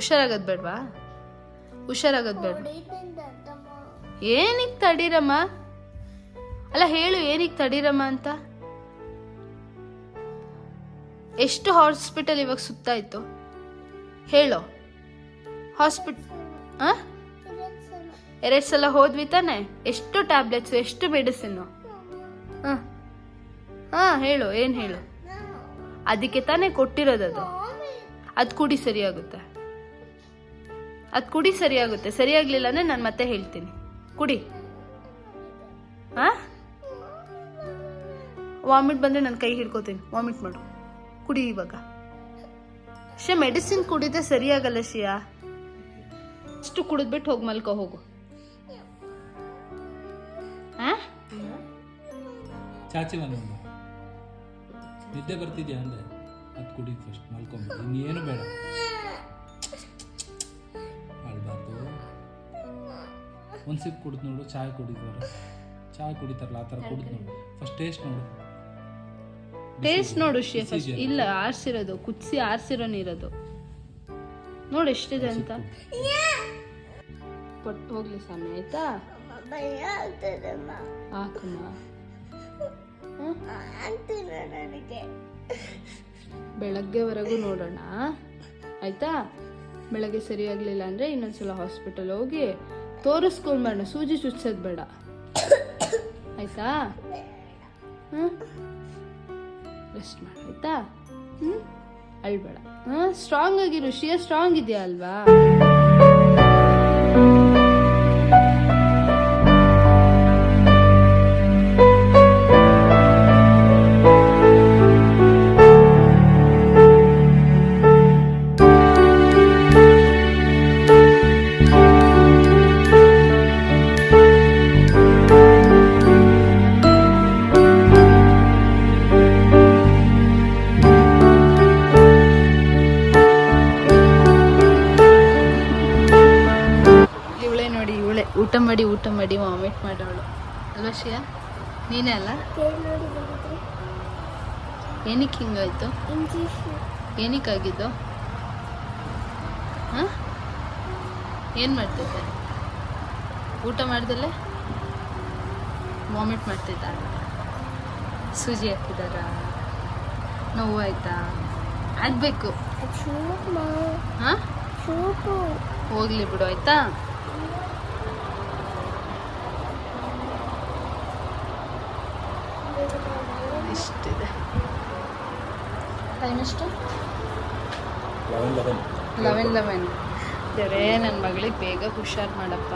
ಹುಷಾರಾಗದ್ ಬೇಡವಾ? ಹುಷಾರಾಗೋದು ಬೇಡ ಏನಿಕ್ ತಡೀರಮ್ಮ? ಅಲ್ಲ ಹೇಳು ಏನಿಕ್ ತಡೀರಮ್ಮ ಅಂತ? ಎಷ್ಟು ಹಾಸ್ಪಿಟಲ್ ಇವಾಗ ಸುತ್ತಾಯ್ತು? ಹೇಳು. ಹಾಸ್ಪಿಟ್ ಹಾಂ ಎರಡು ಸಲ ಹೋದ್ವಿ ತಾನೆ? ಎಷ್ಟು ಟ್ಯಾಬ್ಲೆಟ್ಸ್ ಎಷ್ಟು ಮೆಡಿಸಿನ್ ಹಾಂ. ಹಾಂ, ಹೇಳು, ಏನು ಹೇಳು? ಅದಕ್ಕೆ ತಾನೇ ಕೊಟ್ಟಿರೋದದು ಅದು ಕುಡಿ ಸರಿಯಾಗುತ್ತೆ. ಅದು ಕುಡಿ ಸರಿಯಾಗುತ್ತೆ. ಸರಿಯಾಗ್ಲಿಲ್ಲ ಅಂದ್ರೆ ನಾನು ಮತ್ತೆ ಹೇಳ್ತೀನಿ. ಕುಡಿ. ಹಾ ವಾಮಿಟ್ ಬಂದ್ರೆ ನನ್ನ ಕೈ ಹಿಡ್ಕೋತೀನಿ. ವಾಮಿಟ್ ಮಾಡು. ಕುಡಿ ಇವಾಗ. ಶೇ ಮೆಡಿಸಿನ್ ಕುಡಿದ್ರೆ ಸರಿಯಾಗಲ್ಲ ಶಿಯಾ ಅಷ್ಟು ಕುಡಿದ್ಬಿಟ್ಟು ಹೋಗಿ ಮಲ್ಕೋ, ಹೋಗು. ಚಾಚಿ ನಿದ್ದೆ ಬರ್ತಿದ್ಯಾ ಅಂದ್ರೆ ಅದು ಕುಡಿ ಫಸ್ಟ್ ಮಲ್ಕೊಂಬಿಡು ಇನ್ನೇನು ಬೇಡ. ಒಂದು ಸಿಪ್ ಕುಡಿದು ನೋಡು ಚಾಯ್ ಕುಡಿದವರು. ಚಾಯ್ ಕುಡಿತಾರಲ್ಲ ಆ ಥರ ಕುಡಿದು ನೋಡು. ಫಸ್ಟ್ ಟೇಸ್ಟ್ ನೋಡು. ಟೇಸ್ಟ್ ನೋಡು ಇದೆಯಾ? ಇಲ್ಲ ಆರ್ಸಿರೋದು ಕುದಿಸಿ ಆರಿಸಿರೋ ನೀರದು ನೋಡು ಎಷ್ಟಿದೆ ಅಂತ. ಕೊಟ್ಟು ಹೋಗ್ಲಿ ಸ್ವಾಮಿ ಆಯ್ತಾ? ಹಾಕಮ್ಮ. ಬೆಳಗ್ಗೆವರೆಗೂ ನೋಡೋಣ. ಆಯ್ತಾ? ಬೆಳಗ್ಗೆ ಸರಿಯಾಗ್ಲಿಲ್ಲ ಅಂದ್ರೆ ಇನ್ನೊಂದ್ಸಲ ಹಾಸ್ಪಿಟಲ್ ಹೋಗಿ ತೋರಿಸ್ಕೊಂಡ್ ಬೇಡ, ಸೂಜಿ ಚುಚ್ಚೋದು ಬೇಡ. ಆಯ್ತಾ? ಹ್ಮ್? ರೆಸ್ಟ್ ಮಾಡಿ, ಆಯ್ತಾ? ಹ್ಮ್? ಅಳ್ಬೇಡ. ಹಾಂ ಸ್ಟ್ರಾಂಗ್ ಆಗಿರು ಶಿಯ ಸ್ಟ್ರಾಂಗ್ ಇದೆಯಾ ಅಲ್ವಾ? ನೋಡಿ ಇವಳೆ. ಊಟ ಮಾಡಿ ಊಟ ಮಾಡಿ ವಾಮಿಟ್ ಮಾಡೋಳು. ಅಲ್ವಾ ಶಿಯ ನೀನೇ ಅಲ್ಲ? ಏನಕ್ಕೆ ಹಿಂಗಾಯ್ತು? ಏನಕ್ಕೆ ಆಗಿದ್ದು? ಹಾಂ? ಏನು ಮಾಡ್ತಿದ್ದೆ? ಊಟ ಮಾಡ್ದಲ್ಲೇ? ವಾಮಿಟ್ ಮಾಡ್ತಿದ್ದ? ಸೂಜಿ ಹಾಕಿದಾರ? ನೋವು ಆಯ್ತಾ? ಆಗಬೇಕು. ಹಾಂ? ಹೋಗ್ಲಿ ಬಿಡು ಆಯ್ತಾ? ಇಷ್ಟಿದೆ. ಟೈಮ್ ಎಷ್ಟು? ಲೆವೆನ್ ಲೆವೆನ್ ದೇವ್ರೇ ನನ್ನ ಮಗಳಿಗೆ ಬೇಗ ಹುಷಾರು ಮಾಡಪ್ಪ.